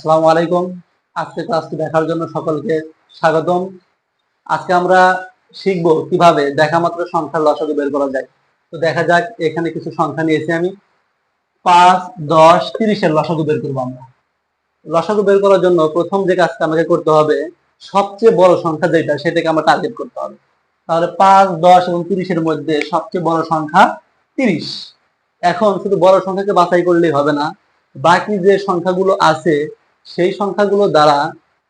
আসসালামু আলাইকুম। আজকে ক্লাসটি দেখার জন্য সকলকে স্বাগতম। আজকে আমরা শিখব কীভাবে দেখা মাত্র সংখ্যার লসাগু বের করা যায়। তো দেখা যাক, এখানে কিছু সংখ্যা নিয়েছি আমি। পাঁচ, দশ, তিরিশের লসাগু বের করব আমরা। লসাগু বের করার জন্য প্রথম যে কাজটা আমাকে করতে হবে, সবচেয়ে বড় সংখ্যা যেটা, সেটাকে আমরা টার্গেট করতে হবে। তাহলে পাঁচ, দশ এবং তিরিশের মধ্যে সবচেয়ে বড় সংখ্যা তিরিশ। এখন শুধু বড় সংখ্যাকে বাছাই করলেই হবে না, বাকি যে সংখ্যাগুলো আছে সেই সংখ্যাগুলো দ্বারা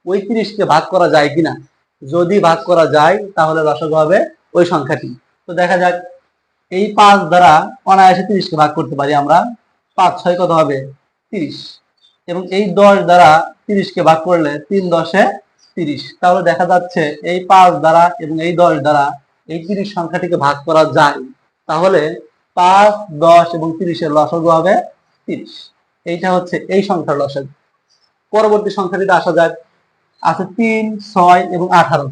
ওই তিরিশকে ভাগ করা যায় কিনা? যদি ভাগ করা যায়, তাহলে লসাগু হবে ওই সংখ্যাটি। তো দেখা যাক, এই পাঁচ দ্বারা অনায়াসে তিরিশকে ভাগ করতে পারি আমরা। পাঁচ ছয় কত হবে? তিরিশ। এবং এই দশ দ্বারা তিরিশকে ভাগ করলে তিন দশে তিরিশ। তাহলে দেখা যাচ্ছে এই পাঁচ দ্বারা এবং এই দশ দ্বারা এই তিরিশ সংখ্যাটিকে ভাগ করা যায়। তাহলে পাঁচ, দশ এবং তিরিশের লসাগু হবে তিরিশ। এইটা হচ্ছে এই সংখ্যার লসাগু। পরবর্তী সংখ্যাটিতে আসা যাক আছে তিন, ছয় এবং আঠারো।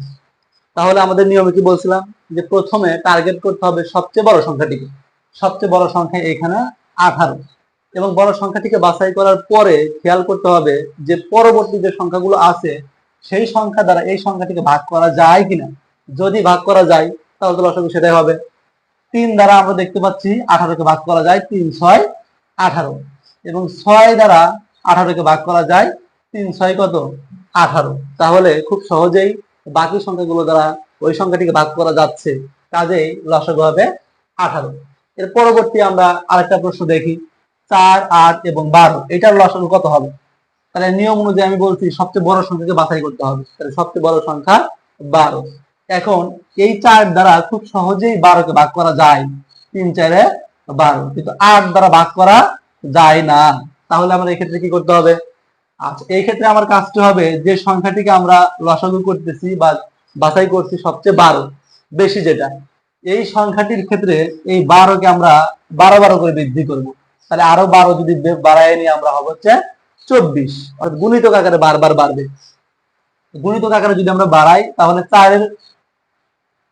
তাহলে আমাদের নিয়মে কি বলছিলাম? যে প্রথমে টার্গেট করতে হবে সবচেয়ে বড় সংখ্যাটিকে। সবচেয়ে বড় সংখ্যা এখানে আঠারো। এবং বড় সংখ্যাটিকে বাছাই করার পরে খেয়াল করতে হবে যে পরবর্তী যে সংখ্যাগুলো আছে, সেই সংখ্যা দ্বারা এই সংখ্যাটিকে ভাগ করা যায় কিনা। যদি ভাগ করা যায়, তাহলে তো লসাগু সেটাই হবে। তিন দ্বারা আমরা দেখতে পাচ্ছি আঠারোকে ভাগ করা যায়, তিন, ছয়, আঠারো। এবং ছয় দ্বারা আঠারোকে ভাগ করা যায় তিন ছয় কত? আঠারো। তাহলে খুব সহজেই বাকি সংখ্যাগুলো দ্বারা ওই সংখ্যাটিকে ভাগ করা যাচ্ছে। কাজেই লসাগু হবে আঠারো। এর পরবর্তী আমরা আরেকটা প্রশ্ন দেখি। চার, আট এবং বারো, এটার লসাগু কত হবে? তাহলে নিয়ম অনুযায়ী আমি বলছি সবচেয়ে বড় সংখ্যাকে বাছাই করতে হবে। তাহলে সবচেয়ে বড় সংখ্যা বারো। এখন এই চার দ্বারা খুব সহজেই বারোকে ভাগ করা যায়। তিন, চারে বারো। কিন্তু আট দ্বারা ভাগ করা যায় না। তাহলে আমরা এক্ষেত্রে কি করতে হবে? আচ্ছা এই ক্ষেত্রে আমার কাজটি হবে যে সংখ্যাটিকে আমরা লসাগু করতেছি বা বাছাই করছি সবচেয়ে বারো, বেশি যেটা, এই সংখ্যাটির ক্ষেত্রে এই বারোকে আমরা বারো বারো করে বৃদ্ধি করব। তাহলে আরও বারো যদি বাড়ায় নিয়ে আমরা হবে হচ্ছে চব্বিশ, অর্থাৎ গুণিতক আকারে বারবার বাড়বে। গুণিতক আকারে যদি আমরা বাড়াই, তাহলে চারের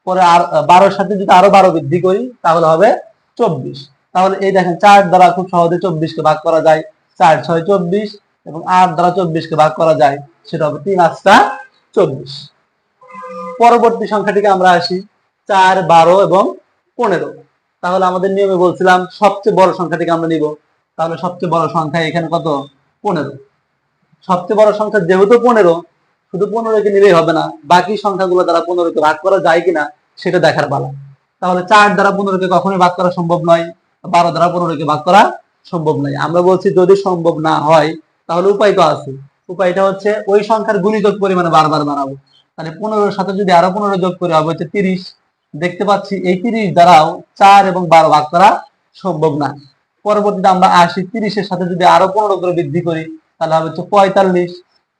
পরে আর বারোর সাথে যদি আরও বারো বৃদ্ধি করি, তাহলে হবে চব্বিশ। তাহলে এই দেখেন, চার দ্বারা খুব সহজে চব্বিশকে ভাগ করা যায়, চার ছয় চব্বিশ এবং আট দ্বারা চব্বিশকে ভাগ করা যায়, সেটা হবে তিন আটটা চব্বিশ। পরবর্তী সংখ্যাটিকে আমরা আসি চার, বারো এবং পনেরো। তাহলে আমাদের নিয়মে বলছিলাম সবচেয়ে বড় সংখ্যাটিকে আমরা নিব। তাহলে সবচেয়ে বড় সংখ্যা এখানে কত? পনেরো। সবচেয়ে বড় সংখ্যা যেহেতু পনেরো, শুধু পনেরোকে নিলেই হবে না, বাকি সংখ্যাগুলো দ্বারা পনেরোকে ভাগ করা যায় কিনা সেটা দেখার পালা। তাহলে চার দ্বারা পনেরোকে কখনোই ভাগ করা সম্ভব নয়, বারো দ্বারা পনেরোকে ভাগ করা সম্ভব নয়। আমরা বলছি যদি সম্ভব না হয় তাহলে উপায় তো আছে। উপায়টা হচ্ছে ওই সংখ্যার গুণিতক পরিমাণে বারবার বাড়াবো। তাহলে পনেরোর সাথে যদি আরও পনেরো যোগ করে, হবে হচ্ছে তিরিশ। দেখতে পাচ্ছি এই তিরিশ দ্বারাও চার এবং বারো ভাগ করা সম্ভব না। পরবর্তীতে আমরা আসি তিরিশের সাথে যদি আরও পনেরো করে বৃদ্ধি করি, তাহলে হবে হচ্ছে পঁয়তাল্লিশ।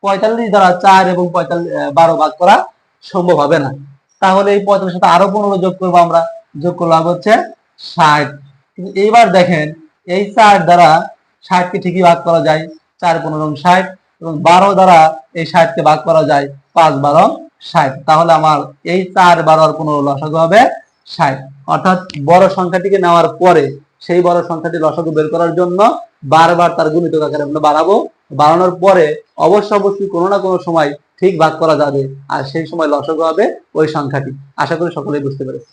পঁয়তাল্লিশ দ্বারা চার এবং পঁয়তাল্লিশ বারো ভাগ করা সম্ভব হবে না। তাহলে এই পঁয়তাল্লিশ সাথে আরও পনেরো যোগ করব আমরা। যোগ করলে হবে হচ্ছে ষাট। কিন্তু এইবার দেখেন, এই চার দ্বারা ষাটকে ঠিকই ভাগ করা যায়। চার পনেরো ষাট এবং বারো দ্বারা এই ষাটকে ভাগ করা যায় পাঁচ, বারো, ষাট। তাহলে আমার এই চার বারো আর পনেরো লসাগু হবে ষাট। অর্থাৎ বড় সংখ্যাটিকে নেওয়ার পরে সেই বড় সংখ্যাটি লসাগু বের করার জন্য বারবার তার গুণিতক আকারে আমরা বাড়াবো। বাড়ানোর পরে অবশ্য, অবশ্যই কোনো না কোনো সময় ঠিক ভাগ করা যাবে। আর সেই সময় লসাগু হবে ওই সংখ্যাটি। আশা করি সকলেই বুঝতে পেরেছে